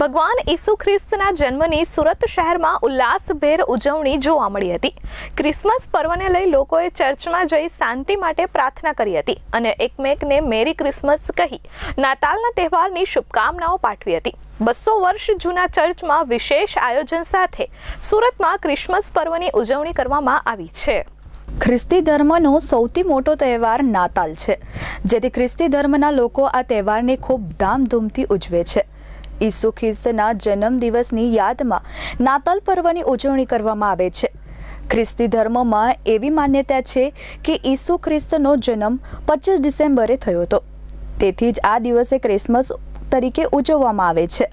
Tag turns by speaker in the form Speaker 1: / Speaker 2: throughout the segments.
Speaker 1: ભગવાન ઈસુ ખ્રિસ્તના જન્મની સુરત શહેરમાં ઉલ્લાસભેર ઉજવણી જોવા મળી હતી. ક્રિસમસ પર્વને લઈ લોકોએ ચર્ચમાં જઈ શાંતિ માટે પ્રાર્થના કરી હતી અને એકમેકને મેરી ક્રિસમસ કહી નાતાલના તહેવારની શુભકામનાઓ પાઠવી હતી. બસો વર્ષ જૂના ચર્ચમાં વિશેષ આયોજન સાથે સુરતમાં ક્રિસમસ પર્વની ઉજવણી કરવામાં આવી છે.
Speaker 2: ખ્રિસ્તી ધર્મનો સૌથી મોટો તહેવાર નાતાલ છે, જેથી ખ્રિસ્તી ધર્મના લોકો આ તહેવારને ખૂબ ધામધૂમથી ઉજવે છે. ઈસુ ખ્રિસ્તના જન્મદિવસની યાદમાં નાતાલ પર્વની ઉજવણી કરવામાં આવે છે. ખ્રિસ્તી ધર્મમાં એવી માન્યતા છે કે ઈસુ ખ્રિસ્તનો જન્મ પચીસ ડિસેમ્બરે થયો હતો. તેથી જ આ દિવસે ક્રિસમસ તરીકે ઉજવવામાં આવે છે.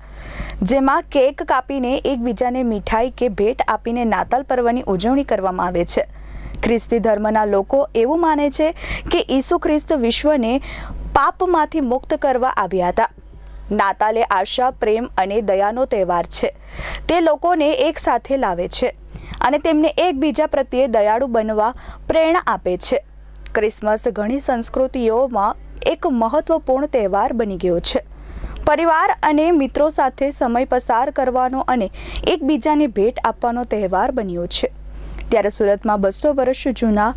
Speaker 2: જેમાં કેક કાપીને એકબીજાને મીઠાઈ કે ભેટ આપીને નાતાલ પર્વની ઉજવણી કરવામાં આવે છે. ખ્રિસ્તી ધર્મના લોકો એવું માને છે કે ઈસુ ખ્રિસ્ત વિશ્વને પાપમાંથી મુક્ત કરવા આવ્યા હતા. નાતાલે આશા, પ્રેમ અને દયાનો તહેવાર છે. તે લોકોને એક સાથે લાવે છે અને તેમને એકબીજા પ્રત્યે દયાળુ બનવા પ્રેરણા આપે છે. ક્રિસમસ ઘણી સંસ્કૃતિઓમાં એક મહત્વપૂર્ણ તહેવાર બની ગયો છે. પરિવાર અને મિત્રો સાથે સમય પસાર કરવાનો અને એકબીજાને ભેટ આપવાનો તહેવાર બન્યો છે. ત્યારે સુરતમાં બસો વર્ષ જૂના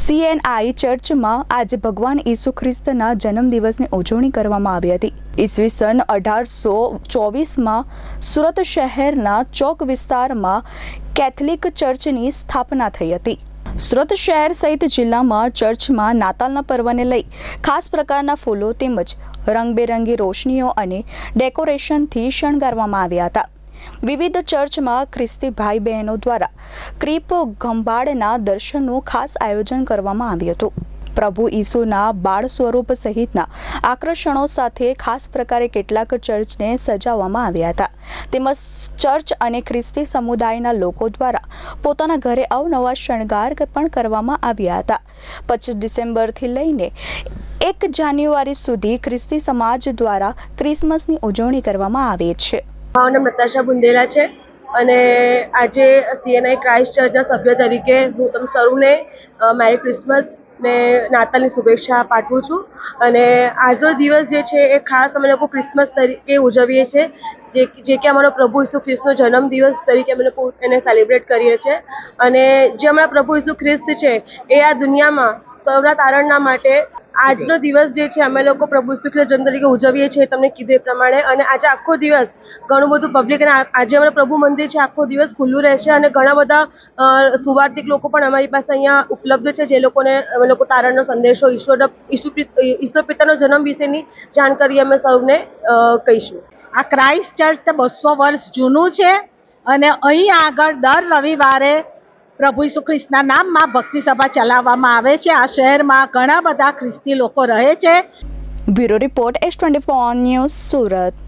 Speaker 2: સીએનઆઈ ચર્ચમાં આજે ભગવાન ઈસુ ખ્રિસ્તના જન્મદિવસની ઉજવણી કરવામાં આવી હતી. ઈસવીસન અઢારસો ચોવીસમાં સુરત શહેરના ચોક વિસ્તારમાં કેથલિક ચર્ચની સ્થાપના થઈ હતી. સુરત શહેર સહિત જિલ્લામાં ચર્ચમાં નાતાલના પર્વને લઈ ખાસ પ્રકારના ફૂલો તેમજ રંગબેરંગી રોશનીઓ અને ડેકોરેશનથી શણગારવામાં આવ્યા હતા. વિવિધ ચર્ચમાં ખ્રિસ્તી ભાઈ બહેનો દ્વારા ક્રીપ ગંભાડના દર્શનનું ખાસ આયોજન કરવામાં આવ્યું હતું. પ્રભુ ઈસુના બાળ સ્વરૂપ સહિતના આકર્ષણો સાથે ખાસ પ્રકારે કેટલાક ચર્ચને સજાવવામાં આવ્યા હતા. તેમજ ચર્ચ અને ખ્રિસ્તી સમુદાયના લોકો દ્વારા પોતાના ઘરે અવનવા શણગાર પણ કરવામાં આવ્યા હતા. પચીસ ડિસેમ્બરથી લઈને એક જાન્યુઆરી સુધી ખ્રિસ્તી સમાજ દ્વારા ક્રિસમસની ઉજવણી કરવામાં આવે છે.
Speaker 3: મારું નામ નતાશા બુંદેલા છે અને આજે સીએનઆઈ ક્રાઇસ્ટ ચર્ચના સભ્ય તરીકે હું તમ સૌને મેરી ક્રિસમસ ને નાતાલની શુભેચ્છા પાઠવું છું. અને આજનો દિવસ જે છે એ ખાસ અમે લોકો ક્રિસમસ તરીકે ઉજવીએ છીએ જે જે કે અમારો પ્રભુ ઈસુ ખ્રિસ્તનો જન્મદિવસ તરીકે અમે લોકો એને સેલિબ્રેટ કરીએ છીએ અને જે અમારા પ્રભુ ઈસુ ખ્રિસ્ત છે એ આ દુનિયામાં સૌના તારણના માટે આજનો દિવસ જે છે, અમે લોકો પ્રભુ ખ્રિસ્ત જન્મ તરીકે ઉજવીએ છીએ તમને કીધું એ પ્રમાણે. અને આજે આખો દિવસ ઘણું બધું પબ્લિક અને આજે અમારું પ્રભુ મંદિર છે, આખો દિવસ ખુલ્લું રહેશે અને ઘણા બધા સુવાર્થિક લોકો પણ અમારી પાસે અહીંયા ઉપલબ્ધ છે, જે લોકોને અમે લોકો તારણનો સંદેશો, ઈશ્વર ઈશ્વર પિતાનો જન્મ વિશેની જાણકારી અમે સૌને કહીશું.
Speaker 4: આ ક્રાઇસ્ટ ચર્ચ બસો વર્ષ જૂનું છે અને અહીં આગળ દર રવિવારે પ્રભુ ઈસુ ખ્રિસ્તના નામમાં ભક્તિ સભા ચલાવવામાં આવે છે. આ શહેરમાં ઘણા બધા ખ્રિસ્તી લોકો રહે છે.
Speaker 2: Bureau report S twenty news Surat.